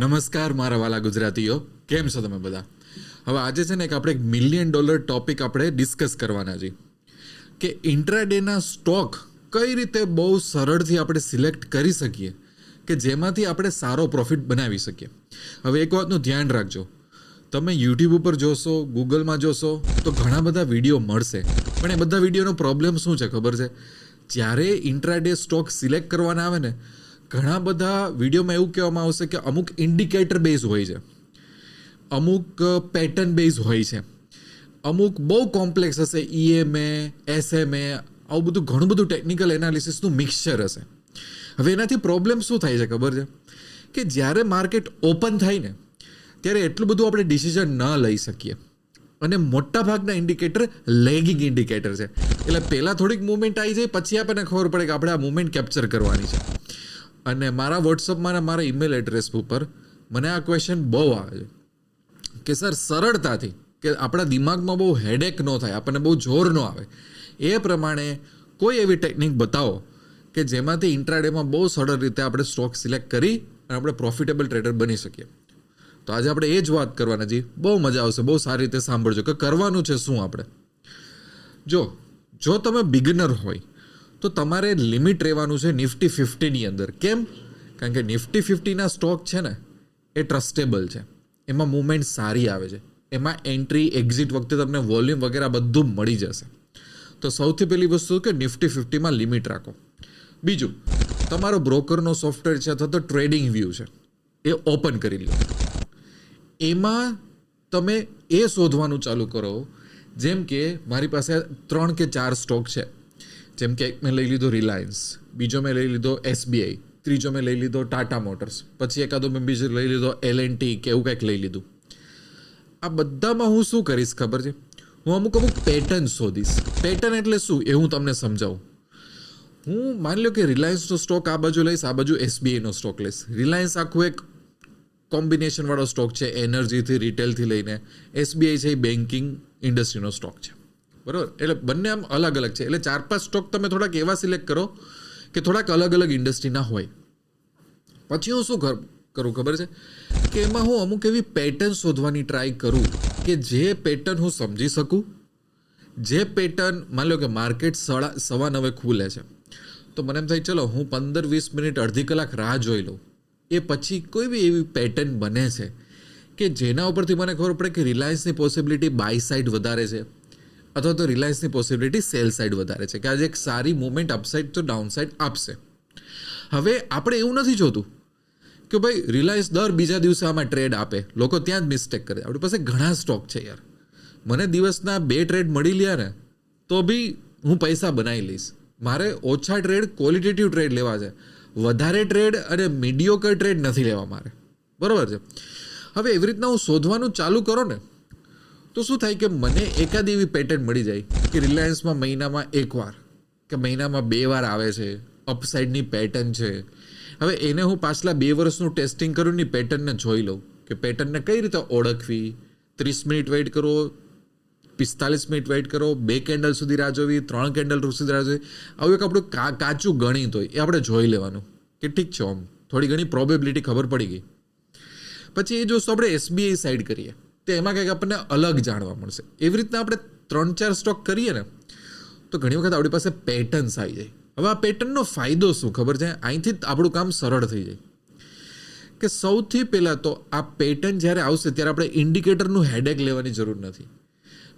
નમસ્કાર મારા વાલા ગુજરાતીઓ, કેમ છો તમે બધા? હવે આજે છે ને એક આપણે એક મિલિયન ડોલર ટોપિક આપણે ડિસ્કસ કરવાના છે કે ઇન્ટ્રાડેના સ્ટોક કઈ રીતે બહુ સરળથી આપણે સિલેક્ટ કરી શકીએ કે જેમાંથી આપણે સારો પ્રોફિટ બનાવી શકીએ. હવે એક વાતનું ધ્યાન રાખજો. તમે યુટ્યુબ ઉપર જોશો ગૂગલમાં જોશો, તો ઘણા બધા વીડિયો મળશે. પણ એ બધા વિડીયોનો પ્રોબ્લેમ શું છે ખબર છે? જ્યારે ઇન્ટ્રાડે સ્ટોક સિલેક્ટ કરવાના આવે ને ઘણા બધા વિડીયોમાં એવું કહેવામાં આવશે કે અમુક ઇન્ડિકેટર બેઝ હોય છે. અમુક પેટર્ન બેઝ હોય છે. અમુક બહુ કોમ્પ્લેક્સ હશે E ઈએમએ એસએમએ આવું બધું ઘણું બધું ટેકનિકલ એનાલિસિસનું મિક્સચર હશે. હવે એનાથી પ્રોબ્લેમ શું થાય છે ખબર છે? કે જ્યારે માર્કેટ ઓપન થાય ને, ત્યારે એટલું બધું આપણે ડિસિઝન ન લઈ શકીએ. અને મોટા ભાગના ઇન્ડિકેટર લેગિંગ ઇન્ડિકેટર છે. એટલે પહેલાં થોડીક મુવમેન્ટ આવી જાય, પછી આપણને ખબર પડે કે આપણે આ મુવમેન્ટ કેપ્ચર કરવાની છે. અને મારા વોટ્સઅપમાં અને મારા ઈમેલ એડ્રેસ ઉપર મને આ ક્વેશ્ચન બહુ આવે છે. કે સર સરળતાથી, કે આપણા દિમાગમાં બહુ હેડેક ન થાય, આપણને બહુ જોર ન આવે. એ પ્રમાણે કોઈ એવી ટેકનિક બતાવો કે જેમાંથી ઇન્ટ્રાડેમાં બહુ સરળ રીતે આપણે સ્ટોક સિલેક્ટ કરી અને આપણે પ્રોફિટેબલ ટ્રેડર બની શકીએ. તો આજે આપણે એ જ વાત કરવાના છીએ. બહુ મજા આવશે, બહુ સારી રીતે સાંભળજો કે કરવાનું છે શું આપણે. જો જો તમે બિગનર હોય તો તમારે લિમિટ રહેવાનું છે નિફ્ટી ફિફ્ટીની અંદર. કેમ? કારણ કે નિફ્ટી ફિફ્ટીના સ્ટોક છે ને, એ ટ્રસ્ટેબલ છે. એમાં મૂવમેન્ટ સારી આવે છે. એમાં એન્ટ્રી, એક્ઝિટ વખતે તમને વોલ્યુમ વગેરે બધું મળી જશે. તો સૌથી પહેલી વસ્તુ કે નિફ્ટી ફિફ્ટીમાં લિમિટ રાખો. બીજું, તમારો બ્રોકરનો સોફ્ટવેર છે અથવા તો ટ્રેડિંગ વ્યૂ છે, એ ઓપન કરી લો. એમાં તમે એ શોધવાનું ચાલુ કરો, જેમ કે મારી પાસે ત્રણ કે ચાર સ્ટોક છે. જેમ કે એક મેં લઈ લીધો રિલાયન્સ, બીજો મેં લઈ લીધો એસબીઆઈ, ત્રીજો મેં લઈ લીધો ટાટા મોટર્સ, પછી એકાદો મેં બીજો લઈ લીધો એલ એન ટી કે એવું કંઈક લઈ લીધું. આ બધામાં હું શું કરીશ ખબર છે? હું અમુક અમુક પેટર્ન શોધીશ. પેટર્ન એટલે શું? એ હું તમને સમજાવું. હું માની લો કે રિલાયન્સનો સ્ટોક આ બાજુ લઈશ, આ બાજુ એસબીઆઈનો સ્ટોક લઈશ. રિલાયન્સ આખું એક કોમ્બિનેશનવાળો સ્ટોક છે એનર્જીથી રિટેલથી લઈને. એસબીઆઈ છે એ બેન્કિંગ ઇન્ડસ્ટ્રીનો સ્ટોક છે. બરાબર? એટલે બંને આમ અલગ અલગ છે. એટલે ચાર પાંચ સ્ટોક તમે થોડાક એવા સિલેક્ટ કરો કે થોડાક અલગ અલગ ઇન્ડસ્ટ્રીના હોય. પછી હું શું કરું ખબર છે? કે એમાં હું અમુક એવી પેટર્ન શોધવાની ટ્રાય કરું કે જે પેટર્ન હું સમજી શકું. જે પેટર્ન માની લો કે માર્કેટ સળા સવા નવે ખુલે છે. તો મને એમ થાય, ચલો, હું પંદર વીસ મિનિટ અડધી કલાક રાહ જોઈ લઉં. એ પછી કોઈ બી એવી પેટર્ન બને છે કે જેના ઉપરથી મને ખબર પડે કે રિલાયન્સની પોસિબિલિટી બાય સાઇડ વધારે છે. અથવા તો રિલાયન્સની પોસિબિલિટી સેલ સાઇડ વધારે છે, કે આજે એક સારી મુવમેન્ટ અપસાઇડ તો ડાઉન સાઇડ આપશે. હવે આપણે એવું નથી જોતું કે ભાઈ રિલાયન્સ દર બીજા દિવસે આમાં ટ્રેડ આપે. લોકો ત્યાં જ મિસ્ટેક કરે. આપણી પાસે ઘણા સ્ટોક છે યાર. મને દિવસના બે ટ્રેડ મળી લ્યા ને, તો બી હું પૈસા બનાવી લઈશ. મારે ઓછા ટ્રેડ ક્વોલિટેટિવ ટ્રેડ લેવા છે. વધારે ટ્રેડ અને મીડિયોકર ટ્રેડ નથી લેવા મારે. બરાબર છે? હવે એવી રીતના હું શોધવાનું ચાલુ કરો ને તો શું થાય કે મને એકાદ એવી પેટર્ન મળી જાય કે રિલાયન્સમાં મહિનામાં એકવાર કે મહિનામાં બે વાર આવે છે અપસાઇડની પેટર્ન છે. હવે એને હું પાછલા બે વર્ષનું ટેસ્ટિંગ કરું ની પેટર્નને જોઈ લઉં કે પેટર્નને કઈ રીતે ઓળખવી? ત્રીસ મિનિટ વેઇટ કરો, પિસ્તાલીસ મિનિટ વેઇટ કરો, બે કેન્ડલ સુધી રાહ જોવી, ત્રણ કેન્ડલ સુધી રાહ જોવી. આવું એક આપણું કાચું ગણિત હોય, એ આપણે જોઈ લેવાનું કે ઠીક છે આમ. થોડી ઘણી પ્રોબેબિલિટી ખબર પડી ગઈ. પછી એ જોશું આપણે એસબીઆઈ સાઈડ કરીએ. તો એમાં કંઈક આપણને અલગ જાણવા મળશે. એવી રીતના આપણે ત્રણ ચાર સ્ટોક કરીએ ને, તો ઘણી વખત આપણી પાસે પેટર્ન્સ આવી જાય. હવે આ પેટર્નનો ફાયદો શું? ખબર છે? અહીંથી આપણું કામ સરળ થઈ જાય. કે સૌથી પહેલાં તો આ પેટર્ન જ્યારે આવશે ત્યારે આપણે ઇન્ડિકેટરનું હેડેક લેવાની જરૂર નથી.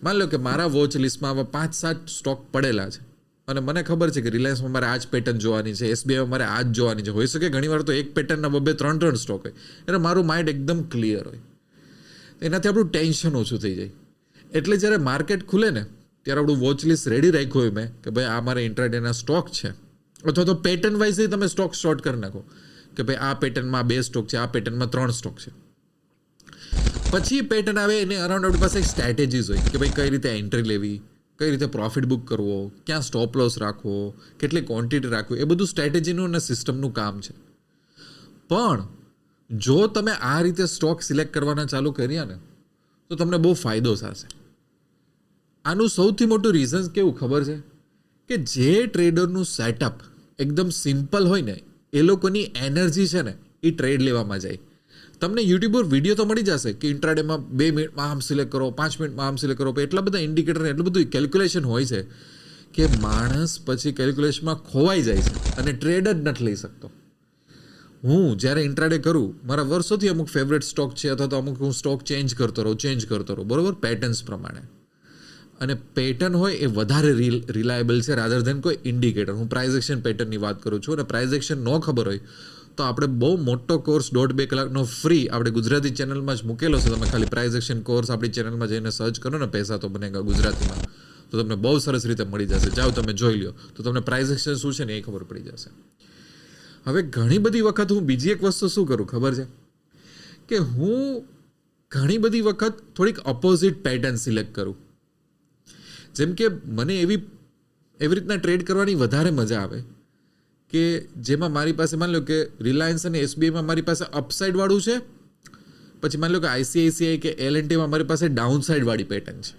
માની લો કે મારા વોચ લિસ્ટમાં આવા પાંચ સાત સ્ટોક પડેલા છે. અને મને ખબર છે કે રિલાયન્સમાં મારે આ જ પેટર્ન જોવાની છે એસબીઆઈમાં મારે આ જ જોવાની છે. હોઈ શકે ઘણીવાર તો એક પેટર્નના બબે ત્રણ ત્રણ સ્ટોક હોય. એટલે મારું માઇન્ડ એકદમ ક્લિયર હોય. એનાથી આપણું ટેન્શન ઓછું થઈ જાય. એટલે જ્યારે માર્કેટ ખુલે ને, ત્યારે આપણું વોચ રેડી રાખ્યું હોય મેં, કે ભાઈ આ મારે ઇન્ટ્રાડેના સ્ટોક છે. અથવા તો પેટર્ન વાઇઝ તમે સ્ટોક શોર્ટ કરી નાખો. કે ભાઈ આ પેટર્નમાં બે સ્ટોક છે, આ પેટર્નમાં ત્રણ સ્ટોક છે. પછી પેટર્ન આવે, એને અરાઉન્ડ આપણી પાસે એક સ્ટ્રેટેજીસ હોય, કે ભાઈ કઈ રીતે એન્ટ્રી લેવી, કઈ રીતે પ્રોફિટ બુક કરવો, ક્યાં સ્ટોપ લોસ રાખવો, કેટલી ક્વોન્ટિટી રાખવી, એ બધું સ્ટ્રેટેજીનું અને સિસ્ટમનું કામ છે. પણ જો તમે આ રીતે સ્ટોક સિલેક્ટ કરવાના ચાલુ કર્યા ને, તો તમને બહુ ફાયદો થશે. આનું સૌથી મોટું રીઝન કેવું ખબર છે? કે જે ટ્રેડરનું સેટઅપ એકદમ સિમ્પલ હોય ને, એ લોકોની એનર્જી છે ને, એ ટ્રેડ લેવામાં જાય. તમને યુટ્યુબ પર વીડિયો તો મળી જશે કે ઇન્ટ્રાડેમાં બે મિનિટમાં આમ સિલેક્ટ કરો, પાંચ મિનિટમાં આમ સિલેક્ટ કરો એટલા બધા ઇન્ડિકેટર એટલું બધું કેલ્ક્યુલેશન હોય છે કે માણસ પછી કેલ્ક્યુલેશનમાં ખોવાઈ જાય છે અને ટ્રેડ જ નથી લઈ શકતો. હું જ્યારે ઇન્ટ્રાડે કરું, મારા વર્ષોથી અમુક ફેવરેટ સ્ટોક છે અથવા તો અમુક હું સ્ટોક ચેન્જ કરતો રહું ચેન્જ કરતો રહું, બરોબર? પેટર્ન્સ પ્રમાણે. અને પેટર્ન હોય એ વધારે રિલ રિલાયબલ છે રાધર ધેન કોઈ ઇન્ડિકેટર હું પ્રાઇઝ એક્શન પેટર્નની વાત કરું છું અને પ્રાઇઝ એક્શન ન ખબર હોય તો આપણે બહુ મોટો કોર્સ દોઢ બે કલાકનો ફ્રી આપણે ગુજરાતી ચેનલમાં જ મૂકેલો છે. તમે ખાલી પ્રાઇઝ એક્શન કોર્સ આપણી ચેનલમાં જઈને સર્ચ કરો ને, પૈસા તો બનેગા ગુજરાતીમાં. તો તમને બહુ સરસ રીતે મળી જશે. જાઓ, તમે જોઈ લો તો તમને પ્રાઇઝ એક્શન શું છે ને એ ખબર પડી જશે. હવે ઘણી બધી વખત હું બીજી એક વસ્તુ શું કરું, ખબર છે? કે હું ઘણી બધી વખત થોડીક ઓપોઝિટ પેટર્ન સિલેક્ટ કરું. જેમ કે મને એવી એવી રીતના ટ્રેડ કરવાની વધારે મજા આવે કે જેમાં મારી પાસે માની લો કે રિલાયન્સ અને એસબીઆઈમાં મારી પાસે અપસાઇડવાળું છે, પછી માની લો કે આઈસીઆઈસીઆઈ કે એલ એન્ડ ટીમાં મારી પાસે ડાઉન સાઇડ વાળી પેટર્ન છે.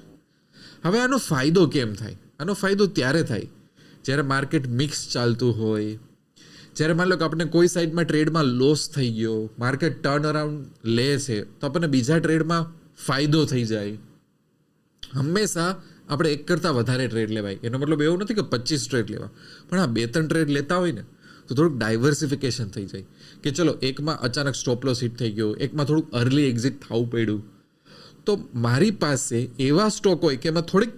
હવે આનો ફાયદો કેમ થાય? આનો ફાયદો ત્યારે થાય જ્યારે માર્કેટ મિક્સ ચાલતું હોય જ્યારે માની લો કે આપણે કોઈ સાઈડમાં ટ્રેડમાં લોસ થઈ ગયો, માર્કેટ ટર્ન અરાઉન્ડ લે છે, તો આપણને બીજા ટ્રેડમાં ફાયદો થઈ જાય. હંમેશા આપણે એક કરતાં વધારે ટ્રેડ લેવાય. એનો મતલબ એવું નથી કે પચીસ ટ્રેડ લેવા. પણ આ બે ત્રણ ટ્રેડ લેતા હોય ને, તો થોડુંક ડાયવર્સિફિકેશન થઈ જાય. કે ચલો, એકમાં અચાનક સ્ટોપ લોસ થઈ ગયો, એકમાં થોડુંક અર્લી એક્ઝિટ થવું પડ્યું. તો મારી પાસે એવા સ્ટોક હોય કે એમાં થોડીક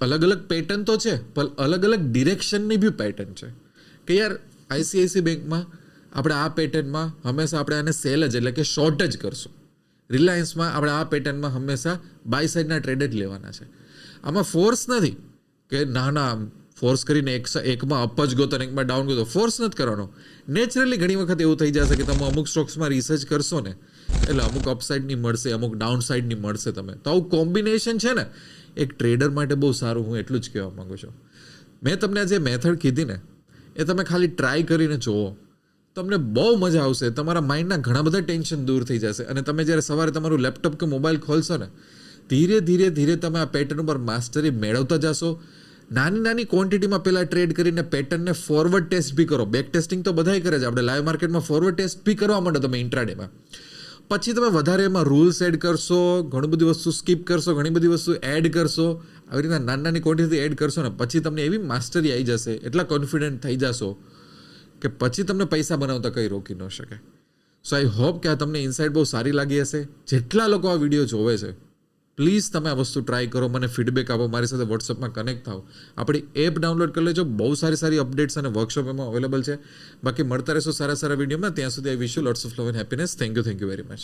અલગ અલગ પેટર્ન તો છે, પણ અલગ અલગ ડિરેક્શનની બી પેટર્ન છે. કે યાર આઈસીઆઈસી બેંકમાં આપણે આ પેટર્નમાં હંમેશા આપણે આને સેલ જ એટલે કે શોર્ટ જ કરશું. રિલાયન્સમાં આપણે આ પેટર્નમાં હંમેશા બાય સાઇડના ટ્રેડ જ લેવાના છે. આમાં ફોર્સ નથી કે ના ના ફોર્સ કરીને એક એકમાં અપ જ ગોતો એકમાં ડાઉન ગોતો ફોર્સ નથી કરવાનો. નેચરલી ઘણી વખત એવું થઈ જશે કે તમે અમુક સ્ટોક્સમાં રિસર્ચ કરશો ને, એટલે અમુક અપસાઇડની મળશે, અમુક ડાઉન સાઇડની મળશે તમે. તો આવું કોમ્બિનેશન છે ને, એક ટ્રેડર માટે બહુ સારું હું એટલું જ કહેવા માગું છું. મેં તમને જે મેથડ કીધી ને એ તમે ખાલી ટ્રાય કરીને જુઓ. તમને બહુ મજા આવશે. તમારા માઇન્ડના ઘણા બધા ટેન્શન દૂર થઈ જશે. અને તમે જ્યારે સવારે તમારું લેપટોપ કે મોબાઈલ ખોલશો ને, ધીરે ધીરે ધીરે તમે આ પેટર્ન ઉપર માસ્ટરી મેળવતા જશો. નાની નાની ક્વોન્ટિટીમાં પહેલાં ટ્રેડ કરીને પેટર્નને ફોરવર્ડ ટેસ્ટ બી કરો. બેક ટેસ્ટિંગ તો બધાય કરે છે. આપણે લાઈવ માર્કેટમાં ફોરવર્ડ ટેસ્ટ બી કરવા માંડો તમે ઇન્ટ્રાડેમાં પછી તમે વધારે એમાં રૂલ્સ એડ કરશો, ઘણી બધી વસ્તુ સ્કીપ કરશો, ઘણી બધી વસ્તુ એડ કરશો, આવી રીતના નાની નાની ક્વોન્ટિટી એડ કરશો ને, પછી તમને એવી માસ્ટરી આવી જશે, એટલા કોન્ફિડન્ટ થઈ જશો કે પછી તમને પૈસા બનાવતા કંઈ રોકી ન શકે. સો આઈ હોપ કે આ તમને ઇન્સાઇટ બહુ સારી લાગી હશે. જેટલા લોકો આ વીડિયો જોવે છે પ્લીઝ તમે આ વસ્તુ ટ્રાય કરો, મને ફીડબેક આપો, મારી સાથે વોટ્સઅપમાં કનેક્ટ થાઓ. આપણી એપ ડાઉનલોડ કરી લેજો, બહુ સારી સારી અપડેટ્સ અને વર્કશોપ એમાં અવેલેબલ છે. બાકી મળતા રહેશો સારા સારા વિડીયોમાં ત્યાં સુધી I wish you lots of love and happiness thank you thank you very much